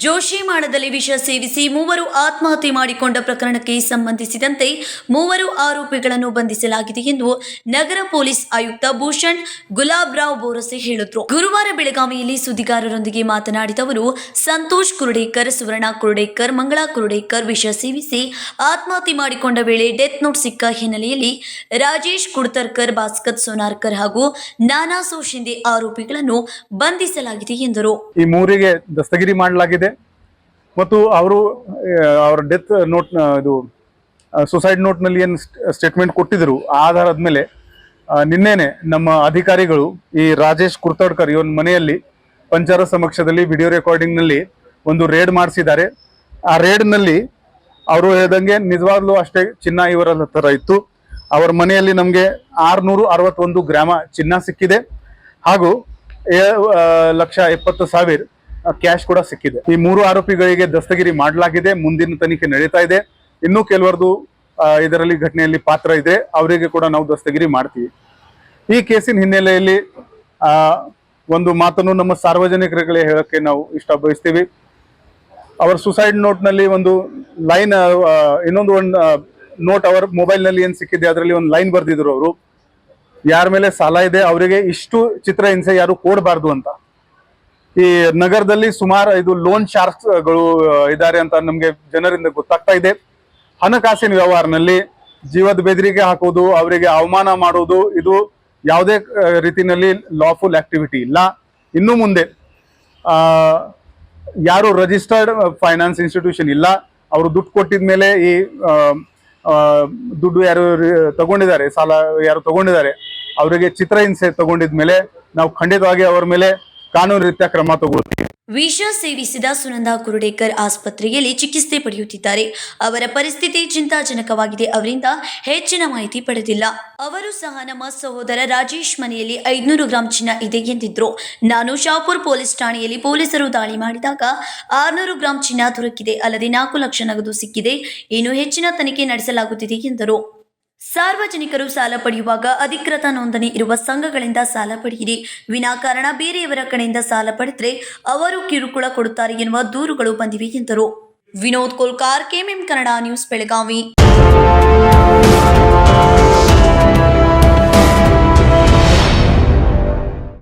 ಜೋಶಿಮಾಳದಲ್ಲಿ ವಿಷ ಸೇವಿಸಿ ಮೂವರು ಆತ್ಮಹತ್ಯೆ ಮಾಡಿಕೊಂಡ ಪ್ರಕರಣಕ್ಕೆ ಸಂಬಂಧಿಸಿದಂತೆ ಮೂವರು ಆರೋಪಿಗಳನ್ನು ಬಂಧಿಸಲಾಗಿದೆ ಎಂದು ನಗರ ಪೊಲೀಸ್ ಆಯುಕ್ತ ಭೂಷಣ್ ಗುಲಾಬ್ ರಾವ್ ಬೋರಸೆ ಹೇಳಿದ್ರು. ಗುರುವಾರ ಬೆಳಗಾವಿಯಲ್ಲಿ ಸುದ್ದಿಗಾರರೊಂದಿಗೆ ಮಾತನಾಡಿದ ಅವರು, ಸಂತೋಷ್ ಕುರುಡೇಕರ್, ಸುವರ್ಣ ಕುರುಡೇಕರ್, ಮಂಗಳಾ ಕುರುಡೇಕರ್ ವಿಷ ಸೇವಿಸಿ ಆತ್ಮಹತ್ಯೆ ಮಾಡಿಕೊಂಡ ವೇಳೆ ಡೆತ್ ನೋಟ್ ಸಿಕ್ಕ ಹಿನ್ನೆಲೆಯಲ್ಲಿ ರಾಜೇಶ್ ಕುಡ್ತರ್ಕರ್, ಭಾಸ್ಕರ್ ಸೋನಾರ್ಕರ್ ಹಾಗೂ ನಾನಾ ಸೋಶಿಂದೆ ಆರೋಪಿಗಳನ್ನು ಬಂಧಿಸಲಾಗಿದೆ ಎಂದರು. ಈ ಮೂರಿಗೆ ದಸ್ತಗಿರಿ ಮಾಡಲಾಗಿದೆ. ಮತ್ತು ಅವರು ಅವರ ಡೆತ್ ನೋಟ್ ಇದು ಸುಸೈಡ್ ನೋಟ್ನಲ್ಲಿ ಏನು ಸ್ಟೇಟ್ಮೆಂಟ್ ಕೊಟ್ಟಿದ್ರು ಆಧಾರದ ಮೇಲೆ ನಿನ್ನೆನೆ ನಮ್ಮ ಅಧಿಕಾರಿಗಳು ಈ ರಾಜೇಶ್ ಕುರ್ತಡ್ಕರ್ ಇವನ್ ಮನೆಯಲ್ಲಿ ಪಂಚರ ಸಮಕ್ಷದಲ್ಲಿ ವಿಡಿಯೋ ರೆಕಾರ್ಡಿಂಗ್ನಲ್ಲಿ ಒಂದು ರೇಡ್ ಮಾಡಿಸಿದ್ದಾರೆ. ಆ ರೇಡ್ನಲ್ಲಿ ಅವರು ಹೇಳ್ದಂಗೆ ನಿಜವಾಗ್ಲೂ ಅಷ್ಟೇ ಚಿನ್ನ ಇವರ ಹತ್ರ ಇತ್ತು. ಅವರ ಮನೆಯಲ್ಲಿ ನಮಗೆ ಆರುನೂರು ಅರವತ್ತೊಂದು ಗ್ರಾಮ ಚಿನ್ನ ಸಿಕ್ಕಿದೆ. ಹಾಗೂ ಲಕ್ಷ ಎಪ್ಪತ್ತು ಸಾವಿರ ಕ್ಯಾಶ್ ಕೂಡ ಸಿಕ್ಕಿದೆ. ಈ ಮೂರು ಆರೋಪಿಗಳಿಗೆ ದಸ್ತಗಿರಿ ಮಾಡಲಾಗಿದೆ, ಮುಂದಿನ ತನಿಖೆ ನಡೀತಾ ಇದೆ. ಇನ್ನೂ ಕೆಲವರದು ಇದರಲ್ಲಿ ಘಟನೆಯಲ್ಲಿ ಪಾತ್ರ ಇದೆ ಅವರಿಗೆ ಕೂಡ ನಾವು ದಸ್ತಗಿರಿ ಮಾಡ್ತೀವಿ. ಈ ಕೇಸಿನ ಹಿನ್ನೆಲೆಯಲ್ಲಿ ಒಂದು ಮಾತನ್ನು ನಮ್ಮ ಸಾರ್ವಜನಿಕರಿಗೆ ಹೇಳಕ್ಕೆ ನಾವು ಇಷ್ಟ ಬಯಸ್ತೀವಿ ಅವರ ಸುಸೈಡ್ ನೋಟ್ನಲ್ಲಿ ಒಂದು ಲೈನ್ ಇನ್ನೊಂದು ಒಂದು ನೋಟ್ ಅವರ ಮೊಬೈಲ್ನಲ್ಲಿ ಏನು ಸಿಕ್ಕಿದೆ, ಅದರಲ್ಲಿ ಒಂದು ಲೈನ್ ಬರೆದಿದ್ರು ಅವರು. ಯಾರ ಮೇಲೆ ಸಾಲ ಇದೆ, ಅವರಿಗೆ ಇಷ್ಟು ಚಿತ್ರ ಹಿಂಸೆ ಯಾರು ಕೊಡಬಾರ್ದು ಅಂತ. ಈ ನಗರದಲ್ಲಿ ಸುಮಾರು ಇದು ಲೋನ್ ಶಾರ್ಕ್ಸ್ಗಳು ಇದ್ದಾರೆ ಅಂತ ನಮಗೆ ಜನರಿಂದ ಗೊತ್ತಾಗ್ತಾ ಇದೆ. ಹಣಕಾಸಿನ ವ್ಯವಹಾರನಲ್ಲಿ ಜೀವದ ಬೆದರಿಕೆ ಹಾಕೋದು ಅವರಿಗೆ ಅವಮಾನ ಮಾಡೋದು ಇದು ಯಾವುದೇ ರೀತಿಯಲ್ಲಿ ಲಾಫುಲ್ ಆಕ್ಟಿವಿಟಿ ಇಲ್ಲ. ಇನ್ನು ಮುಂದೆ ಯಾರು ರಿಜಿಸ್ಟರ್ಡ್ ಫೈನಾನ್ಸ್ ಇನ್ಸ್ಟಿಟ್ಯೂಷನ್ ಇಲ್ಲ. ಅವರು ದುಡ್ಡು ಕೊಟ್ಟಿದ ಮೇಲೆ ಈ ದುಡ್ಡು ಯಾರು ತಗೊಂಡಿದ್ದಾರೆ, ಸಾಲ ಯಾರು ತಗೊಂಡಿದ್ದಾರೆ, ಅವರಿಗೆ ಚಿತ್ರಹಿಂಸೆ ತಗೊಂಡಿದ್ಮೇಲೆ ನಾವು ಖಂಡಿತವಾಗಿ ಅವರ ಮೇಲೆ ಕಾನೂನು ರೀತಿಯ ಕ್ರಮ ತಗೊಳ್ತೀವಿ ವಿಷ ಸೇವಿಸಿದ ಸುನಂದಾ ಕುರುಡೇಕರ್ ಆಸ್ಪತ್ರೆಯಲ್ಲಿ ಚಿಕಿತ್ಸೆ ಪಡೆಯುತ್ತಿದ್ದಾರೆ. ಅವರ ಪರಿಸ್ಥಿತಿ ಚಿಂತಾಜನಕವಾಗಿದೆ. ಅವರಿಂದ ಹೆಚ್ಚಿನ ಮಾಹಿತಿ ಪಡೆದಿಲ್ಲ. ಅವರು ಸಹ ನಮ್ಮ ಸಹೋದರ ರಾಜೇಶ್ ಮನೆಯಲ್ಲಿ ಐದುನೂರು ಗ್ರಾಂ ಚಿನ್ನ ಇದೆ ಎಂದಿದ್ರು. ನಾನು ಶಾಪುರ್ ಪೊಲೀಸ್ ಠಾಣೆಯಲ್ಲಿ ಪೊಲೀಸರು ದಾಳಿ ಮಾಡಿದಾಗ ಆರ್ನೂರು ಗ್ರಾಂ ಚಿನ್ನ ದೊರಕಿದೆ. ಅಲ್ಲದೆ ನಾಲ್ಕು ಲಕ್ಷ ನಗದು ಸಿಕ್ಕಿದೆ. ಇನ್ನು ಹೆಚ್ಚಿನ ತನಿಖೆ ನಡೆಸಲಾಗುತ್ತಿದೆ ಎಂದರು. ಸಾರ್ವಜನಿಕರು ಸಾಲ ಪಡೆಯುವಾಗ ಅಧಿಕೃತ ನೋಂದಣಿ ಇರುವ ಸಂಘಗಳಿಂದ ಸಾಲ ಪಡೆಯಿರಿ. ವಿನಾಕಾರಣ ಬೇರೆಯವರ ಕಡೆಯಿಂದ ಸಾಲ ಪಡೆದರೆ ಅವರು ಕಿರುಕುಳ ಕೊಡುತ್ತಾರೆ ಎನ್ನುವ ದೂರುಗಳು ಬಂದಿವೆ ಎಂದರು. Vinod Kolkar, KMM Kannada news, Belagavi.